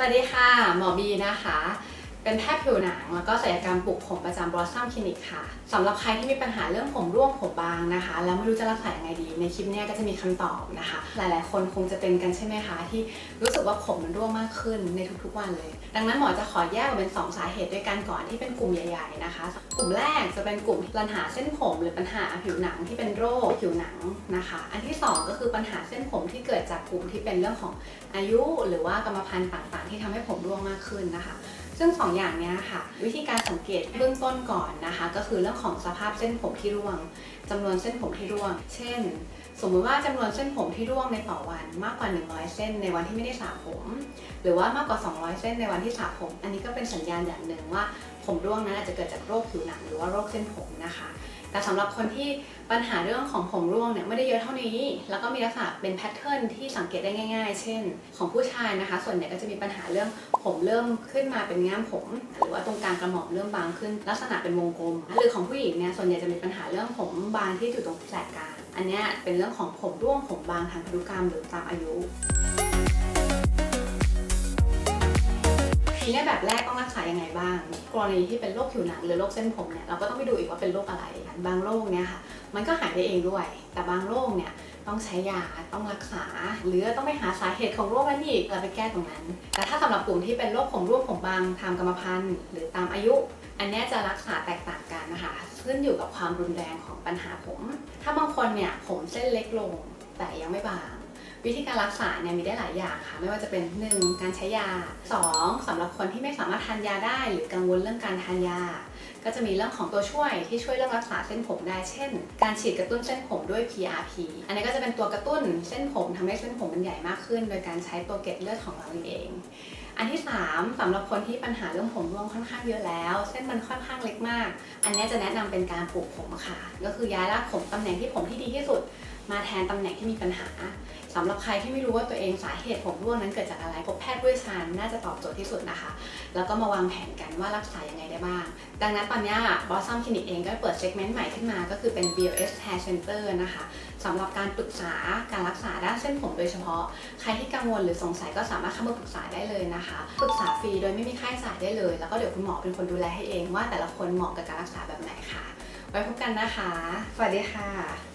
วัสดีค่ะ หมอบีนะคะ เป็นแพทย์ผิวหนังแล้วก็ศัลยกรรมปลูกผมประจำบลอสซัมคลินิกค่ะสำหรับใครที่มีปัญหาเรื่องผมร่วงผมบางนะคะ แล้วไม่รู้จะรักษายังไงดี ในคลิปนี้ก็จะมีคำตอบนะคะ หลายๆ คนคงจะเป็นกันใช่ไหมคะที่รู้สึกว่าผมมันร่วงมากขึ้นในทุกๆวันเลย ดังนั้นหมอจะขอแยกออกเป็น 2 สาเหตุด้วยกันก่อนที่เป็นกลุ่มใหญ่ ๆนะคะ กลุ่มแรกจะเป็นกลุ่มปัญหาเส้นผมหรือปัญหาผิวหนังที่เป็นโรคผิวหนังนะคะ อันที่สองก็คือปัญหาเส้นผมที่เกิดจากกลุ่มที่เป็นเรื่องของอายุ หรือว่ากรรมพันธุ์ต่างๆ ที่ทำให้ผมร่วงมากขึ้นนะคะ ซึ่งสองอย่างเนี้ยค่ะวิธีการสังเกตเบื้องต้นก่อนนะคะ ก็คือเรื่องของสภาพเส้นผมที่ร่วงจำนวนเส้นผมที่ร่วง เช่น สมมติว่าจำนวนเส้นผมที่ร่วงในต่อวันมากกว่า 100 เส้นในวันที่ไม่ได้สระผม หรือว่ามากกว่า 200 เส้นในวันที่สระผม อันนี้ก็เป็นสัญญาณอย่างหนึ่งว่าผมร่วงนั้นอาจจะเกิดจากโรคผิวหนังหรือว่าโรคเส้นผมนะคะ แต่สำหรับคนที่ปัญหาเรื่องของผมร่วงเนี่ยไม่ได้เยอะเท่านี้ แล้วก็มีลักษณะเป็นแพทเทิร์นที่สังเกตได้ง่าย ๆ เช่น ของผู้ชายนะคะ ส่วนใหญ่ก็จะมีปัญหาเรื่องผมเริ่มขึ้นมาเป็นง่ามผม หรือว่าตรงกลางกระหม่อมเริ่มบางขึ้น ลักษณะเป็นวงกลม หรือของผู้หญิงเนี่ยส่วนใหญ่จะมีปัญหาเรื่องผมบางที่อยู่ตรงแสกกลาง อันนี้เป็นเรื่องของผมร่วงผมบางทางพันธุกรรมหรือตามอายุ ทีเนี้ยแบบแรกต้องรักษายังไงบ้าง กรณีที่เป็นโรคผิวหนังหรือโรคเส้นผมเนี่ยเราก็ต้องไปดูอีกว่าเป็นโรคอะไร บางโรคเนี่ยค่ะมันก็หายได้เองด้วย แต่บางโรคเนี่ยต้องใช้ยาต้องรักษา หรือต้องไปหาสาเหตุของโรคนั้นอีกแล้วไปแก้ตรงนั้น แต่ถ้าสำหรับกลุ่มที่เป็นโรคผมร่วงผมบางตามกรรมพันธุ์หรือตามอายุ อันนี้จะรักษาแตกต่างกันนะคะขึ้นอยู่กับความรุนแรงของปัญหาผม ถ้าบางคนเนี่ยผมเส้นเล็กลงแต่ยังไม่บาง วิธีการรักษาเนี่ยมีได้หลายอย่างค่ะ ไม่ว่าจะเป็น 1. การใช้ยา 2. สำหรับคนที่ไม่สามารถทานยาได้ หรือกังวลเรื่องการทานยา ก็จะมีเรื่องของตัวช่วยที่ช่วยเรื่องรักษาเส้นผมได้ เช่น การฉีดกระตุ้นเส้นผมด้วย PRP อันนี้ก็จะเป็นตัวกระตุ้นเส้นผมทำให้เส้นผมมันใหญ่มากขึ้น โดยการใช้ตัวเกล็ดเลือดของเราเอง อันที่ 3 สำหรับคนที่ปัญหาเรื่องผมร่วงค่อนข้างเยอะแล้ว เส้นมันค่อนข้างเล็กมาก อันนี้จะแนะนำเป็นการปลูกผมค่ะ ก็คือย้ายรากผมตำแหน่งที่ผมที่ดีที่สุด มาแทนตำแหน่งที่มีปัญหาสำหรับใครที่ไม่รู้ว่าตัวเองสาเหตุผมร่วงนั้นเกิดจากอะไรพบแพทย์ผู้เชี่ยชาญน่าจะตอบโจทย์ที่สุดนะคะ แล้วก็มาวางแผนกันว่ารักษายังไงได้บ้าง ดังนั้นตอนนี้บอสซัมคลินิกเองก็เปิดเซกเมนต์ใหม่ขึ้นมาก็คือเป็น BOS Hair Center นะคะสำหรับการปรึกษาการรักษาด้านเส้นผมโดยเฉพาะ ใครที่กังวลหรือสงสัยก็สามารถเข้ามาปรึกษาได้เลยนะคะ ปรึกษาาฟรีโดยไม่มีค่าใช้จ่ายได้เลย แล้วก็เดี๋ยวคุณหมอเป็นคนดูแลให้เองว่าแต่ละคนเหมาะกับการรักษาแบบไหนค่ะ ไว้พบกันนะคะ สวัสดีค่ะ